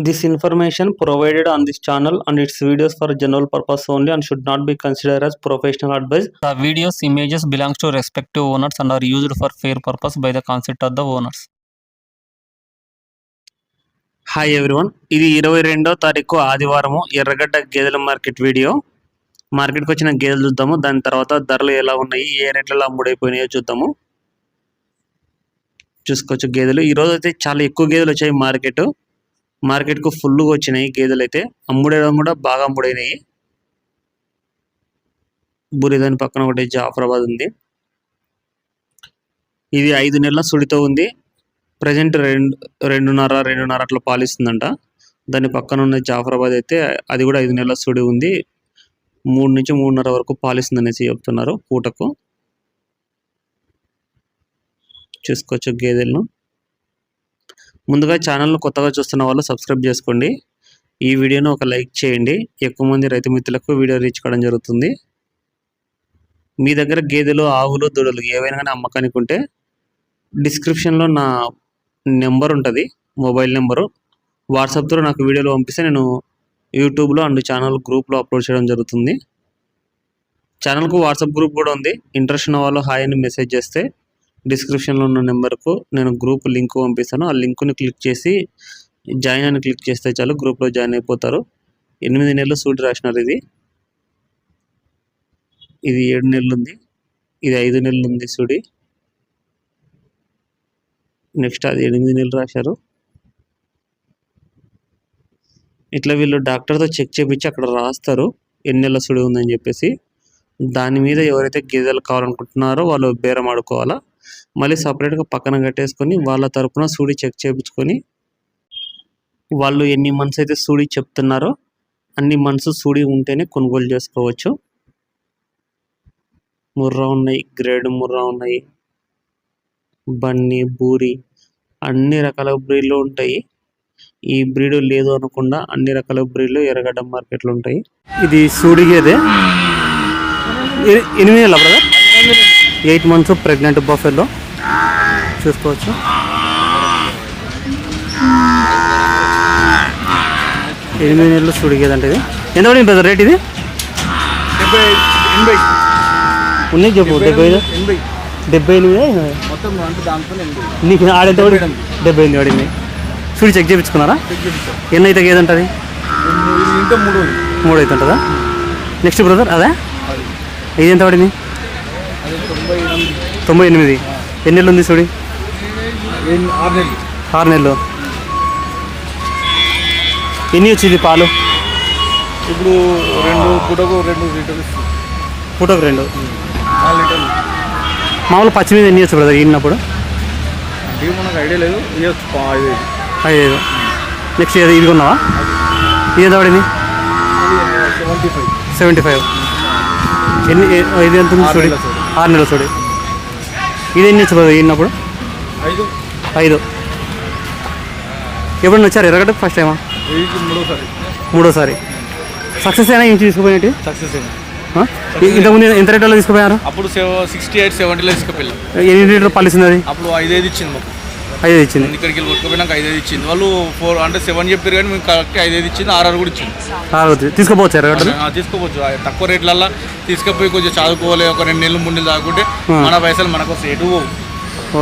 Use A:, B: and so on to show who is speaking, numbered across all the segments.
A: This information provided on this channel and its videos for general purpose only and should not be considered as professional advice. The videos images belongs to respective owners and are used for fair purpose by the consent of the owners. Hi everyone ఇది ఇరవై రెండో తారీఖు ఆదివారము ఎర్రగడ్డ గేదెల market video మార్కెట్కి వచ్చిన గేదెలు చూద్దాము దాని తర్వాత ధరలు ఎలా ఉన్నాయి ఏ రేట్లలో అమ్ముడైపోయినాయో చూద్దాము చూసుకోవచ్చు గేదెలు ఈ రోజు అయితే చాలా ఎక్కువ గేదెలు వచ్చాయి మార్కెట్ మార్కెట్కు ఫుల్గా వచ్చినాయి. గేదెలు అయితే అమ్ముడేయడం కూడా బాగా అమ్ముడైనాయి. బురిదాని పక్కన ఒకటి జాఫరాబాద్ ఉంది. ఇది ఐదు నెలల సుడితో ఉంది. ప్రజెంట్ రెండు రెండున్నర రెండున్నర అట్లా పాలిస్తుందంట. దాని పక్కన ఉన్న జాఫరాబాద్ అయితే అది కూడా ఐదు నెలల సుడి ఉంది. మూడు నుంచి మూడున్నర వరకు పాలిస్తుంది అనేసి చెప్తున్నారు పూటకు చూసుకోవచ్చు గేదెలను. ముందుగా ఛానల్ను కొత్తగా చూస్తున్న వాళ్ళు సబ్స్క్రైబ్ చేసుకోండి. ఈ వీడియోను ఒక లైక్ చేయండి. ఎక్కువ మంది రైతు మిత్రులకు వీడియో రీచ్ కావడం జరుగుతుంది. మీ దగ్గర గేదెలు ఆవులు దూడలు ఏవైనా కానీ అమ్మకానికి ఉంటే డిస్క్రిప్షన్లో నా నెంబర్ ఉంటుంది. Mobile number. వాట్సాప్తో నాకు వీడియోలు పంపిస్తే నేను యూట్యూబ్లో అండ్ ఛానల్ గ్రూప్లో అప్లోడ్ చేయడం జరుగుతుంది. ఛానల్కు వాట్సాప్ గ్రూప్ కూడా ఉంది. ఇంట్రెస్ట్ ఉన్న వాళ్ళు హాయ్ అని మెసేజ్ చేస్తే డిస్క్రిప్షన్లో ఉన్న నెంబర్కు నేను గ్రూప్ లింక్ పంపిస్తాను. ఆ లింక్ని క్లిక్ చేసి జాయిన్ అని క్లిక్ చేస్తే చాలు గ్రూప్లో జాయిన్ అయిపోతారు. ఎనిమిది నెలలు సూట్ రాసినారు ఇది. ఇది ఏడు నెలలు ఉంది. ఇది ఐదు నెలలు ఉంది సూడి. నెక్స్ట్ అది ఎనిమిది నెలలు రాశారు. ఇట్లా వీళ్ళు డాక్టర్తో చెక్ చేపించి అక్కడ రాస్తారు. ఎన్ని నెలల సుడి ఉందని చెప్పేసి. దాని మీద ఎవరైతే గేదెలు కావాలనుకుంటున్నారో వాళ్ళు బేరం ఆడుకోవాలా? మళ్ళీ సపరేట్గా పక్కన కట్టేసుకొని వాళ్ళ తరపున సూడి చెక్ చేయించుకొని వాళ్ళు ఎన్ని మంత్స్ అయితే సూడి చెప్తున్నారో అన్ని మంత్స్ సూడి ఉంటేనే కొనుగోలు చేసుకోవచ్చు. ముర్రా ఉన్నాయి గ్రేడ్ ముర్రా ఉన్నాయి బన్నీ బూరి అన్ని రకాల బ్రీడ్లు ఉంటాయి. ఈ బ్రీడ్ లేదు అనకుండా అన్ని రకాల బ్రీడ్లు ఎర్రగడ్డ మార్కెట్లు ఉంటాయి. ఇది సూడిగేదే. ఎనిమిది నెలల brother eight months pregnant buffalo. చూసుకోవచ్చు. ఎనిమిది నెలలు సూడి గేదె అంటే ఇది. ఎంత పడింది బ్రదర్ రేట్ ఇది? ఉన్నాయి చెప్పు డెబ్బై డెబ్బై ఎనిమిది? నీకు ఆడెంత డెబ్బై ఎనిమిది. పడింది. సూడి చెక్ చేయించుకున్నారా ఎన్ని అయితే
B: ఇంకా మూడు
A: మూడు అయితే ఉంటుందా? నెక్స్ట్ బ్రదర్ అదే. ఇది ఎంత పడింది?
B: తొంభై ఎనిమిది.
A: ఎన్ని నెలలు ఉంది చూడి
B: ఆరు నెలలు.
A: ఆరు నెలలు. ఎన్ని వచ్చింది పాలు?
B: ఇప్పుడు రెండు పూటకు రెండు లీటర్లు
A: పూటకు రెండు.
B: లీటర్లు.
A: మామూలు పచ్చి మీద ఎన్ని వచ్చు బ్రదర్ ఈనప్పుడు
B: అంటే మనకు ఐడియా లేదు. ఇవ్వచ్చు ఐదు.
A: నెక్స్ట్ ఇది ఇది కొన్నావా? ఇది ఎంత పడింది?
B: Seventy five
A: seventy five. ఎన్ని ఇది ఎంత ఉంది
B: ఆరు
A: చూడి
B: నెలల చూడి.
A: ఆరు నెలల చూడి. ఇది ఎన్ని వచ్చు ఈనప్పుడు
B: ఐదు.
A: ఐదు. ఎప్పుడన్నా వచ్చారు ఎర్రగడ్డ ఫస్ట్ టైమా
B: మూడోసారి.
A: మూడోసారి. సక్సెస్ అయినా ఇంటి తీసుకుపోయినట్టు?
B: సక్సెస్ అయింది
A: ఇంతకుముందు ఎంత రేట్లో తీసుకుపోయారు?
B: అప్పుడు సిక్స్టీ ఎయిట్ సెవెంటీలో తీసుకుపోయాం
A: ఎన్ని లీటర్లు పాలిస్తుంది అది?
B: అప్పుడు ఐదైదు ఇచ్చింది మాకు.
A: ఐదు ఇచ్చింది.
B: ఇక్కడికి వెళ్ళి కొట్టుకుపోయినాక ఐదైదు ఇచ్చింది. వాళ్ళు ఫోర్ అంటే సెవెన్ చెప్పారు కానీ మేము కరెక్ట్ ఐదైదు ఇచ్చింది ఆరు కూడా ఇచ్చింది.
A: ఆరు తీసుకోపోవచ్చు ఎర్రగడ్డలు
B: ఆ, తీసుకోవచ్చు. తక్కువ రేట్లల్లో తీసుకుపోయి కొంచెం చదువుకోవాలి ఒక రెండు నెలలు మూడు నెలలు తాగుకుంటే మన పైసలు మనకు సేటు పోవు.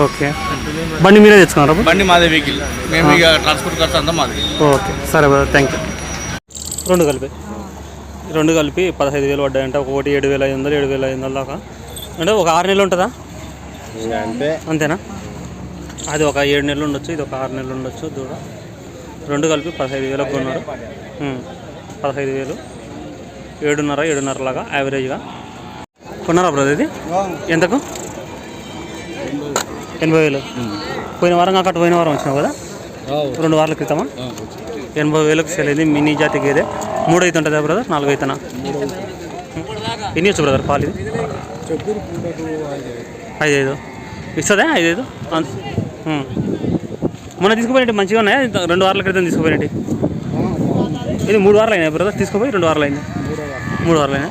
A: ఓకే. బండి మీరే తెచ్చుకున్నారా
B: బండి మాదే వెహికల్. మేము ఇక ట్రాన్స్పోర్ట్ ఖర్చు అంతా మాది.
A: ఓకే. సరే బ్రదర్ థ్యాంక్ యూ. రెండు కలిపి. రెండు కలిపి పదహైదు వేలు పడ్డాయంట. ఒకటి ఏడు వేల ఐదు వందలు ఏడు వేల ఐదు వందల దాకా. అంటే ఒక ఆరు నెలలు ఉంటుందా?
B: అంటే
A: అంతేనా? అది ఒక ఏడు నెలలు ఉండొచ్చు ఇది ఒక ఆరు నెలలు ఉండొచ్చు దూడ. రెండు కలిపి పదహైదు వేలకు కొన్నారు. ఉమ్, పదహైదు వేలు. ఏడున్నర ఏడున్నర లాగా యావరేజ్గా. కొన్నారా బ్రదర్ ఇది? ఎంతకు? ఎనభై వేలు. పోయిన వారం కాక అటు పోయిన వారం వచ్చినావు కదా? రెండు వారాల క్రితమా? ఎనభై వేలకు సెల్ అయింది మినీ జాతి గేదె. మూడు అయితే ఉంటుందా బ్రదర్? నాలుగు అయితేనా ఎన్ని వచ్చు బ్రదర్ పాలు ఇది? ఐదు ఐదు. ఇస్తుందా ఐదు ఐదు. మొన్న తీసుకుపోయినట్టు మంచిగా ఉన్నాయా? రెండు వారాల క్రితం తీసుకుపోయినట్టు. ఇది మూడు వారాలు అయినాయి బ్రదర్? తీసుకుపోయి రెండు వారాలు అయింది మూడు వారాలు అయినా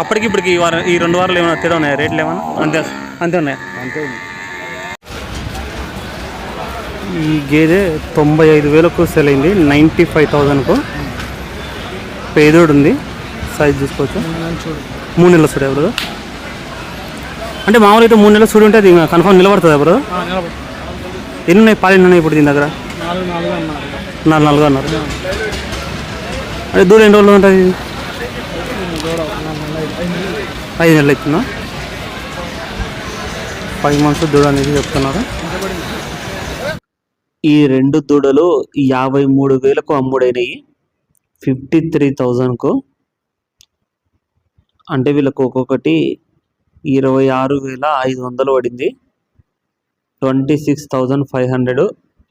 A: అప్పటికి ఇప్పటికి ఈ వారం ఈ రెండు వారాలు ఏమైనా తేడా ఉన్నాయా? రేట్లు ఏమైనా? అంతే అంతే ఉన్నాయా?
B: అంతే
A: ఈ గేదె తొంభై ఐదు వేలకు సెల్ అయింది. నైంటీ ఫైవ్ థౌజండ్కు. పేదోడు ఉంది సైజ్ చూసుకోవచ్చు. మూడు నెలలు చూడే బ్రదర్. అంటే మామూలుగా అయితే మూడు నెలలు చూడు ఉంటే అది కన్ఫర్మ్ నిలబడుతుందా బ్రదర్ ఎన్ని ఉన్నాయి పాలు ఎన్ని ఉన్నాయి ఇప్పుడు దీని దగ్గర?
B: నాలుగు నాలుగు అన్నారు.
A: నాలుగు నాలుగు అన్నారు. అంటే దూరం ఎన్ని రోజులు ఉంటుంది? ఐదు నెలలు అవుతుందా? ఫైవ్ మంత్స్ దూడ అనేది చెప్తున్నారు. ఈ రెండు దూడలు యాభై మూడు వేలకు అమ్ముడైనవి ఫిఫ్టీ త్రీ థౌజండ్కు. అంటే వీళ్ళకు ఒక్కొక్కటి ఇరవై ఆరు వేల ఐదు వందలు పడింది. Twenty six thousand five hundred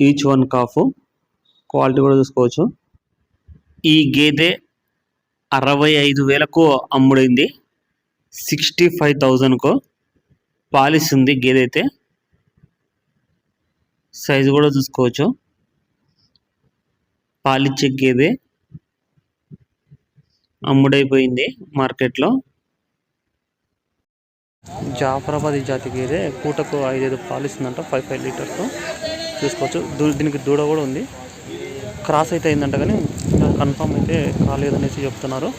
A: each one calf. Quality కూడా చూసుకోవచ్చు. ఈ గేదె అరవై ఐదు వేలకు అమ్ముడైంది. సిక్స్టీ ఫైవ్ థౌజండ్కు పాలిస్తుంది గేదె అయితే. సైజు కూడా చూసుకోవచ్చు. పాలిచ్చే గేదె అమ్ముడైపోయింది మార్కెట్లో. జాఫరాబాద్ జాతి గేదె పూటకు ఐదైదు పాలు ఇస్తుందంట ఫైవ్ ఫైవ్ లీటర్స్ చూసుకోవచ్చు. దూ- దీనికి దూడ కూడా ఉంది. క్రాస్ అయితే అయిందంట కానీ కన్ఫర్మ్ అయితే కాలేదనేసి చెప్తున్నారు.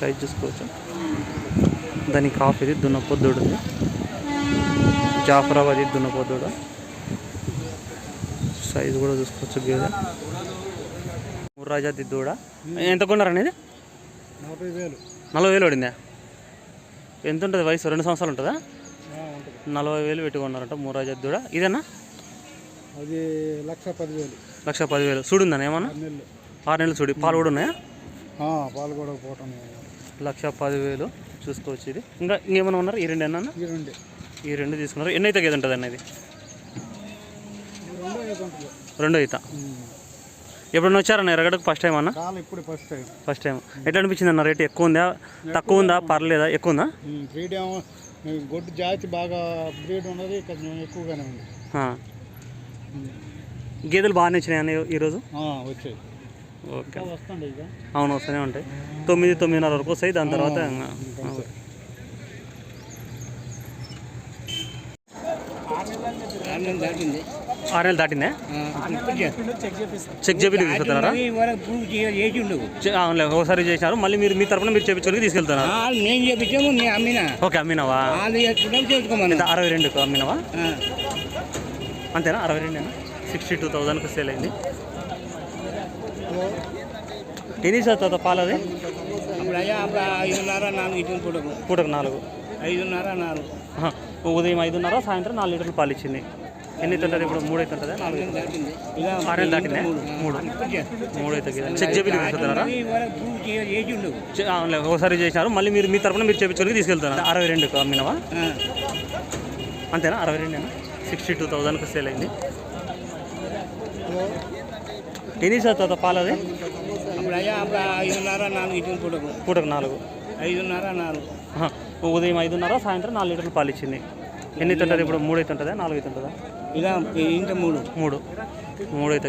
A: సైజ్ చూసుకోవచ్చు. దానికి కాఫ్ ఇది దున్నపోద్దుడు ఉంది. జాఫరాబాద్ దున్నపోద్దుడు సైజ్ కూడా చూసుకోవచ్చు గేదె. ముర్రాజాతి దూడ. ఎంత కొన్నారు అనేది
B: నలభై వేలు.
A: నలభై వేలు పడిందా? ఎంత ఉంటుంది వయసు? రెండు సంవత్సరాలు ఉంటుందా? నలభై వేలు పెట్టుకున్నారంట ముర్రాజాతి దూడ ఇదేనా?
B: అది లక్ష పదివేలు.
A: లక్ష పదివేలు. చూడుందా ఏమన్నా? ఆరు నెలలు. చూడు పాలు కూడా ఉన్నాయా?
B: పాలు కూడా పోవటం
A: లక్ష పదివేలు చూసుకోవచ్చు ఇది. ఇంకా ఇంకేమైనా ఉన్నారు? ఈ రెండు ఎన్న
B: ఈ రెండే.
A: ఈ రెండు తీసుకున్నారు. ఎన్ని అయితే గేది ఉంటుంది. అన్నది
B: రెండో
A: ఈత ఎప్పుడన్నా వచ్చారన్న ఎరగడకు ఫస్ట్ టైం అన్న?
B: కాలు ఇప్పుడు ఫస్ట్ టైం
A: ఫస్ట్ టైం ఎట్లా అనిపించింది అన్న రేట్ ఎక్కువ ఉందా? తక్కువ ఉందా? పర్లేదా? ఎక్కువ ఉందా?
B: బ్రీడ్ ఏమో గొడ్డు జాతి బాగా బ్రీడ్ ఉన్నది కొంచెం ఎక్కువగానే ఉంది.
A: గేదెలు బాగానే వచ్చినాయి అన్న ఈరోజు
B: వచ్చాయి.
A: ఓకే. అవును వస్తూనే ఉంటాయి. తొమ్మిది తొమ్మిదిన్నర వరకు వస్తాయి దాని తర్వాత.
B: దాటింది.
A: ఆరు నెలలు దాటిందే?
B: చెక్
A: చేపి చె- అవునులే ఒకసారి చేసినారు. మళ్ళీ మీరు మీ తరపున మీరు చేపించుకొని తీసుకెళ్తున్నారు?
B: నేను చేపించాము అమ్మినా.
A: ఓకే అమ్మినావా? అరవై రెండుకు అమ్మినావా? అంతేనా? అరవై రెండేనా? సిక్స్టీ టూ థౌజండ్కి సేల్ అయింది. ఎన్ని శాతం పాలు అది
B: అప్పుడు అయ్యా అప్పుడు ఐదున్నర నాలుగు పూటకు.
A: పూటకు నాలుగు.
B: ఐదున్నర నాలుగు.
A: ఉదయం ఐదున్నర సాయంత్రం నాలుగు లీటర్లు పాలు ఇచ్చింది ఎన్ని అవుతుంటుంది ఇప్పుడు? మూడు అయితే ఉంటుందా? నాలుగు ఆరు నెలలు దాటిందే? మూడు. మూడు. అయితే చెక్ చేపి తీసుకెళ్తున్నారా అవునులే ఒకసారి చేసినారు. మళ్ళీ మీరు మీ తరపున మీరు చేపించుకొని తీసుకెళ్తున్నారు అరవై రెండుకు అమ్మినావా? అంతేనా? అరవై రెండేనా? సిక్స్టీ టూ థౌజండ్కి సేల్ అయింది. ఎన్ని శాతం పాలు అది
B: అప్పుడు అయ్యా అప్పుడు ఐదున్నర నాలుగు పూటకు.
A: పూటకు నాలుగు.
B: ఐదున్నర నాలుగు.
A: ఉదయం ఐదున్నర సాయంత్రం నాలుగు లీటర్లు పాలు ఇచ్చింది. ఎన్ని అవుతుంటుంది ఇప్పుడు మూడు అయితే ఉంటుందా? నాలుగు అయితే ఉంటుందా?
B: ఇక ఇంత మూడు.
A: మూడు. మూడు అయితే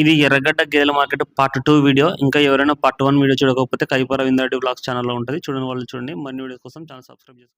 A: ఇది ఎర్రగడ్డ గేదెల మార్కెట్ పార్ట్ టూ వీడియో. ఇంకా ఎవరైనా పార్ట్ వన్ వీడియో చూడకపోతే కైపర విందారెడ్డి బ్లాగ్స్ ఛానల్లో ఉంటుంది. చూడండి వాళ్ళు చూడండి. మరిన్ని వీడియోస్ కోసం ఛానల్ సబ్స్క్రైబ్ చేసుకోండి.